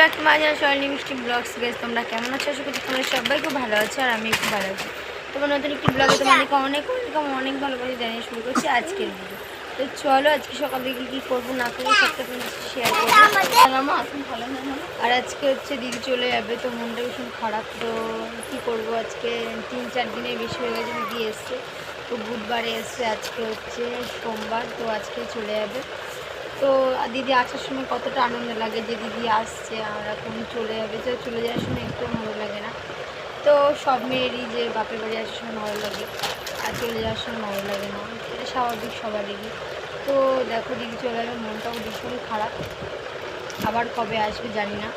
Back to my channel Sarani Mishti blogs guys তোমরা কেমন আছো? আশা করছি তোমরা সবাই খুব ভালো আছো আর আমি খুব ভালো আছি। তোমার নতুন একটি ব্লগে তোমাদেরকে অনেক অনেক অনেক ভালোবাসি জানিয়ে শুরু করছি আজকের ভিডিও তো চলো আজকে সকাল থেকে কী করব না করব সবটা তোমার শেয়ার করব। আর আজকে হচ্ছে দিদি চলে যাবে, তো মনটা ভীষণ খারাপ। তো কী করব আজকে? তিন, চার দিনের বেশি হয়ে গেছে, দিদি এসছে। তো বুধবারে এসছে, আজকে হচ্ছে সোমবার, তো আজকে চলে যাবে। তো দিদি আসার সময় কতটা আনন্দ লাগে যে দিদি আসছে আর এখন চলে যাবে। তো চলে যাওয়ার সময় একটু ভালো লাগে না। তো সব মেয়েরই যে বাপের বাড়ি আসার সময় ভালো লাগে আর চলে যাওয়ার সময় ভালো লাগে না। এটা স্বাভাবিক সবারই। তো দেখো দিদি চলে যাবে মনটাও ভীষণ খারাপ। আবার কবে আসবে জানি না।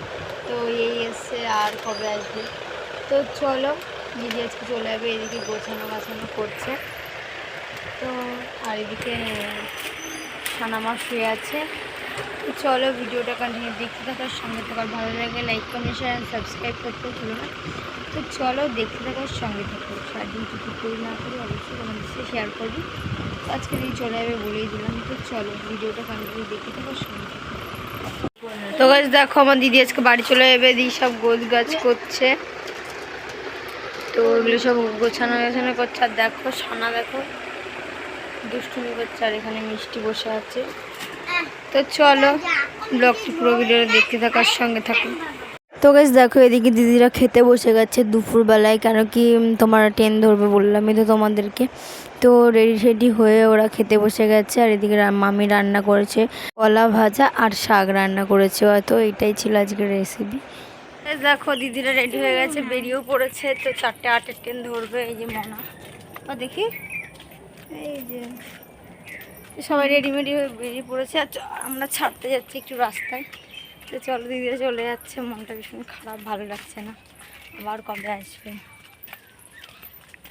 তো এই এসছে আর কবে আসবে। তো চলো, দিদি আজকে চলে যাবে, এদিকে গোছানো গাছানো করছে। তো আর এদিকে সানামা শুয়ে আছে। চলো ভিডিওটা কন্টিনিউ দেখতে থাকার সঙ্গে থাকার ভালো লাগে লাইক কমেন্ট শেয়ার সাবস্ক্রাইব করতে ভুলো না। তো চলো দেখতে থাকার সঙ্গে থাকো। সারাদিন কিছু করি না করি অবশ্যই তোমাদের শেয়ার করবি। তো আজকে দিদি চলে যাবে বলেই দিলাম। তো চলো ভিডিওটা কন্টিনিউ দেখতে থাকার সঙ্গে থাকো। তো গাছ দেখো আমার দিদি আজকে বাড়ি চলে যাবে। দিদি সব গোছ গাছ করছে। তো ওগুলো সব গোছানো গোছানো করছে। আর দেখো সোনা দেখো। দুষ্টুমি করছে আর এখানে মিষ্টি বসে আছে। তো চলো ব্লগটি পুরো ভিডিও দেখতে থাকার সঙ্গে থাকুন তো গাছ দেখো এদিকে দিদিরা খেতে বসে গেছে দুপুরবেলায় কেন কি তোমার ট্রেন ধরবে বললামই তো তোমাদেরকে। তো রেডি রেডি হয়ে ওরা খেতে বসে গেছে আর এদিকে মামি রান্না করেছে কলা ভাজা আর শাক রান্না করেছে হয়তো এটাই ছিল আজকের রেসিপি দেখো দিদিরা রেডি হয়ে গেছে বেরিয়েও পড়েছে তো চারটে আটের ট্রেন ধরবে এই যে মনা। দেখি। এই যে, সবাই রেডিমেডি হয়ে বেরিয়ে পড়েছে। আর আমরা ছাড়তে যাচ্ছি একটু রাস্তায়। তো চলো, দিদিরা চলে যাচ্ছে। মনটা ভীষণ খারাপ, ভালো লাগছে না। আবার কবে আসবে?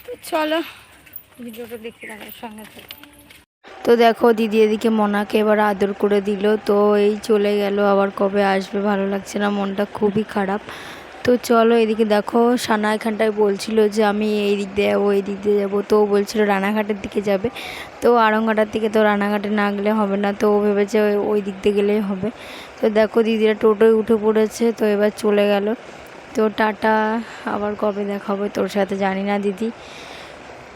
তো চলো, ভিডিওটা দেখতে থাকার সঙ্গে থাকো। তো দেখো, দিদি এদিকে মনাকে এবার আদর করে দিল। তো এই চলে গেল, আবার কবে আসবে ভালো লাগছে না। মনটা খুবই খারাপ। তো চলো এদিকে দেখো, সানা এখানটায় বলছিল যে আমি এই দিক দিয়ে যাব, এই দিক দিয়ে যাব। তো বলছিল রানাঘাটের দিকে যাবে। তো আড়ংঘাটার দিকে তো রানাঘাটে না গেলে হবে না, তো ভেবেছে ওই- ওই দিক দিয়ে গেলেই হবে। তো দেখো দিদিরা টোটোয় উঠে পড়েছে, তো এবার চলে গেল। তো টাটা, আবার কবে দেখা হবে তোর সাথে জানি না দিদি।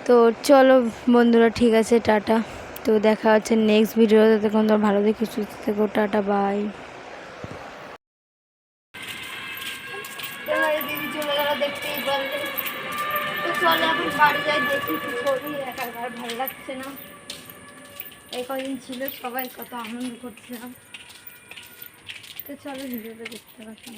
তো চলো বন্ধুরা, ঠিক আছে, টাটা। তো দেখা হচ্ছে নেক্সট ভিডিওতে তখন তোর ভালো দেখে সুস্থ থেকো, টাটা বাই দিদি চলে দেখতেই তো চলো এখন বাড়ি যাই, দেখি কি করি একার ভালো লাগছে না। এই কদিন ছিল, সবাই কত আনন্দ করছিলাম। তো চলো ভিডিওটা দেখতে পাচ্ছি